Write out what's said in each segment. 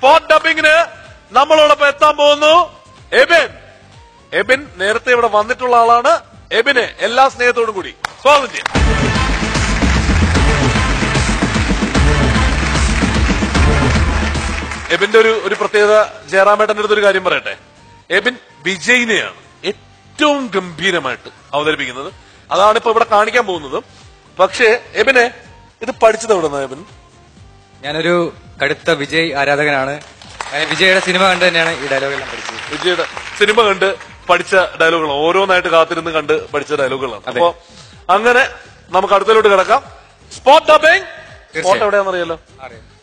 Spot ഡബിങ്ങിന് നമ്മളോടൊപ്പം എത്താൻ പോകുന്നു. എബിൻ. എബിൻ നേരത്തെ ഇവിടെ വന്നിട്ടുള്ള ആളാണ്. എബിന് എല്ലാ സ്നേഹത്തോടും കൂടി സ്വാഗതം ചെയ്യാം. എബിന്റെ ഒരു ഒരു പ്രത്യേകത ജയറാമേട്ടന്റെ അടുത്ത് ഒരു കാര്യം പറയട്ടെ. എബിൻ വിജയിനെയാണ് ഏറ്റവും ഗംഭീരമായിട്ട് അവതരിപ്പിക്കുന്നത്. അതാണ് ഇപ്പൊ ഇവിടെ കാണിക്കാൻ പോകുന്നത്. പക്ഷേ എബിനെ ഇത് പഠിച്ചത് എവിടെ എബിൻ? ഞാനൊരു കടുത്ത വിജയ് ആരാധകനാണ്. വിജയുടെ സിനിമ കണ്ട് തന്നെയാണ് ഈ ഡയലോഗെല്ലാം പഠിച്ചത്. വിജയുടെ സിനിമ കണ്ട് പഠിച്ച ഡയലോഗുകൾ ഓരോന്നായിട്ട് കാത്തിരുന്ന് കണ്ട് പഠിച്ച ഡയലോഗുകളാണ് അപ്പൊ അങ്ങനെ നമുക്ക് അടുത്തതിലോട്ട് കിടക്കാം. സ്പോട്ട് ഡബിംഗ് സ്പോട്ട് എവിടെയാണെന്നറിയാലോ?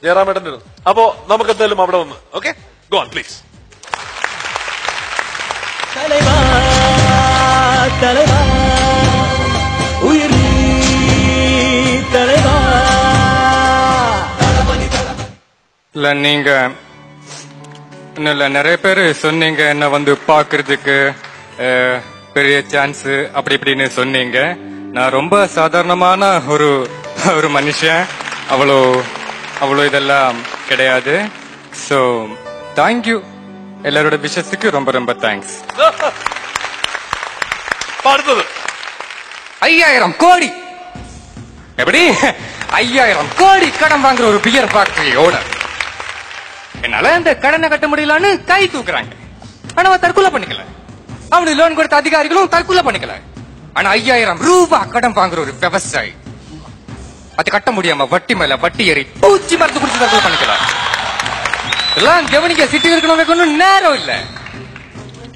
ജയറാമേട്ടന്റെ അപ്പൊ നമുക്ക് എന്തായാലും അവിടെ വന്ന്. ഓക്കെ ഗോ പ്ലീസ് തലവാ തലവാ இல்லை நீங்கள் இல்லை நிறைய பேர் சொன்னீங்க என்ன வந்து பார்க்கறதுக்கு பெரிய சான்ஸு அப்படி இப்படின்னு சொன்னீங்க. நான் ரொம்ப சாதாரணமான ஒரு ஒரு மனுஷன். அவ்வளோ அவ்வளோ இதெல்லாம் கிடையாது. ஸோ தேங்க்யூ எல்லாரோட விஷயத்துக்கு ரொம்ப ரொம்ப தேங்க்ஸ் ஐயாயிரம் கோடி. எப்படி? ஐயாயிரம் கோடி கடன் வாங்குற ஒரு பியர் ஃபேக்டரி ஓனர் என்னால இந்த கடனை கட்ட முடியலன்னு கை தூக்குறாங்க. ஆனா அவன் தற்கொலை பண்ணிக்கல. அவனுக்கு லோன் கொடுத்த அதிகாரிகளும் தற்கொலை பண்ணிக்கல. ஆனா ஐயாயிரம் ரூபாய் கடன் வாங்குற ஒரு விவசாயி அது கட்ட முடியாம வட்டி மேல வட்டி ஏறி பூச்சி மருந்து குடிச்சு தற்கொலை பண்ணிக்கல. எல்லாம் கவனிக்க சிட்டி இருக்கணும் ஒன்றும் நேரம் இல்ல.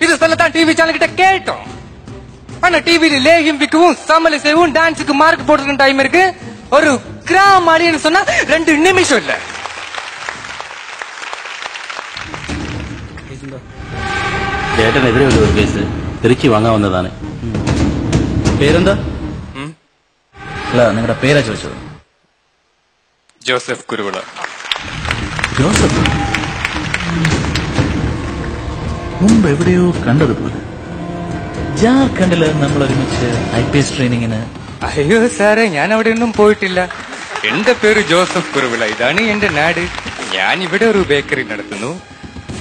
இது சொல்லத்தான் டிவி சேனல் கிட்ட கேட்டோம். ஆனா டிவில லேகியம் விற்கவும் சமல செய்யவும் டான்ஸுக்கு மார்க் போடுறதுக்கு டைம் இருக்கு. ஒரு கிராம் ஆடியன்ஸ் சொன்னா ரெண்டு நிமிஷம் இல்லை. ചേട്ടനെതിരെയുള്ള ഒരു കേസ് തിരിച്ചു വാങ്ങാൻ വന്നതാണ്. പേരെന്താ? അല്ല നിങ്ങളുടെ പേരാ ചോദിച്ചത്? ജോസഫ് കുരുവിള. ജോസഫ്? മുമ്പ് എവിടെയോ കണ്ടതുപോലെ. ജാർഖണ്ഡിൽ നമ്മൾ ഒരുമിച്ച് ഐ പി എസ് ട്രെയിനിങ്ങിന്. അയ്യോ സാറേ ഞാൻ അവിടെ ഒന്നും പോയിട്ടില്ല. എന്റെ പേര് ജോസഫ് കുരുവിള. ഇതാണ് എന്റെ നാട്. ഞാൻ ഇവിടെ ഒരു ബേക്കറി നടത്തുന്നു.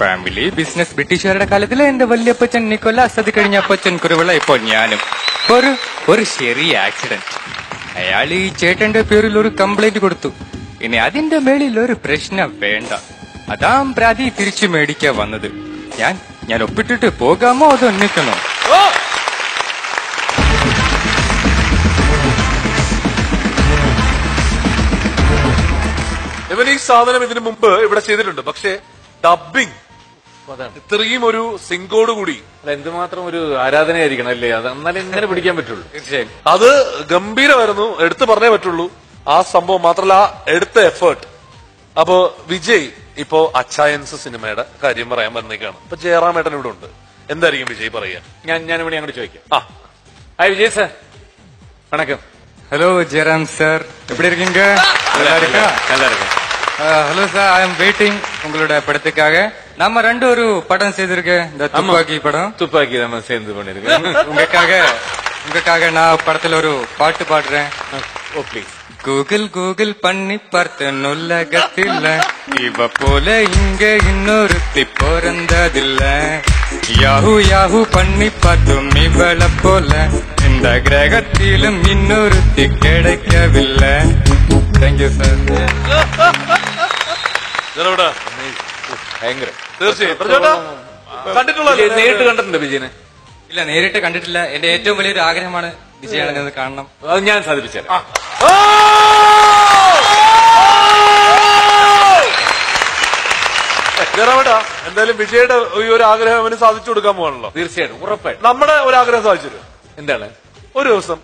ഫാമിലി ബിസിനസ് ബ്രിട്ടീഷുകാരുടെ കാലത്തിലെ എന്റെ വല്യപ്പച്ചൻ നിക്കോലാസ് അത് കഴിഞ്ഞ അപ്പച്ചൻ കുരുവിള ഇപ്പോൾ ഞാനും. ഒരു ഒരു ചെറിയ ആക്സിഡന്റ് അയാൾ ഈ ചേട്ടന്റെ പേരിൽ ഒരു കംപ്ലൈന്റ് കൊടുത്തു. ഇനി അതിന്റെ മേളിൽ ഒരു പ്രശ്നം വേണ്ട. അതാം പ്രാതി തിരിച്ചു മേടിക്കാൻ വന്നത്. ഞാൻ ഞാൻ ഒപ്പിട്ടിട്ട് പോകാമോ അതോ നിൽക്കണോ ഇവൻ ഈ സാധനം ഇതിനു മുമ്പ് ഇവിടെ ചെയ്തിട്ടുണ്ട്. പക്ഷേ ഡബിംഗ് ഇത്രയും ഒരു സിങ്കോട് കൂടി അല്ല എന്തുമാത്രം ഒരു ആരാധനയായിരിക്കണം അല്ലേ അത് എന്നാലും ഇങ്ങനെ പിടിക്കാൻ പറ്റുള്ളൂ തീർച്ചയായും അത് ഗംഭീരമായിരുന്നു എടുത്തു പറഞ്ഞേ പറ്റുള്ളൂ ആ സംഭവം മാത്രമല്ല ആ എടുത്ത എഫേർട്ട് അപ്പോ വിജയ് ഇപ്പോ അച്ചായൻസ് സിനിമയുടെ കാര്യം പറയാൻ വന്നേക്കാണ് ഇപ്പൊ ജയറാമേട്ടൻ ഇവിടെ ഉണ്ട് എന്തായിരിക്കും വിജയ് പറയുക ഞാൻ ഞാൻ ഇവിടെ അങ്ങോട്ട് ചോദിക്കാം ആ ഹായ് വിജയ് സാർ வணக்கம் ஹலோ ஜெயராம் சார் எப்படி இருக்கீங்க நல்லா இருக்கா நல்லா இருக்கேன் Hello sir I am waiting உங்களோட படத்துக்காக. நம்ம ரெண்டு ஒரு படம் செய்திருக்கு இந்த துப்பாக்கி படம். துப்பாக்கி நம்ம சேர்ந்து பண்ணிருக்கோம். உங்களுக்காக உங்களுக்காக நான் படத்துல ஒரு பாட்டு பாடுறேன். ஓ ப்ளீஸ் கூகுள் கூகுள் பண்ணி பார்த்த நுல்லகத்தில்ல இவ போல இங்க இன்னொருத்தி பிறந்ததில்ல. யாஹூ யாஹூ பண்ணி பார்த்தும் இவள போல. இந்த கிரகத்திலும் இன்னொருத்தி கிடைக்கவில்லை. தேங்க்யூ சார் ഭയങ്കര. തീർച്ചയായും. കണ്ടിട്ടുള്ള നേരിട്ട് കണ്ടിട്ടുണ്ട് വിജയനെ. ഇല്ല നേരിട്ട് കണ്ടിട്ടില്ല. എന്റെ ഏറ്റവും വലിയൊരു ആഗ്രഹമാണ് വിജയാണെന്ന് കാണണം. അത് ഞാൻ സാധിപ്പിച്ചുതരാം ജയറാമേട്ടാ എന്തായാലും വിജയുടെ ഈ ഒരു ആഗ്രഹം അവന് സാധിച്ചു കൊടുക്കാൻ പോകണല്ലോ തീർച്ചയായിട്ടും ഉറപ്പായിട്ടും. നമ്മുടെ ഒരു ആഗ്രഹം സാധിച്ചു എന്താണ്? ഒരു ദിവസം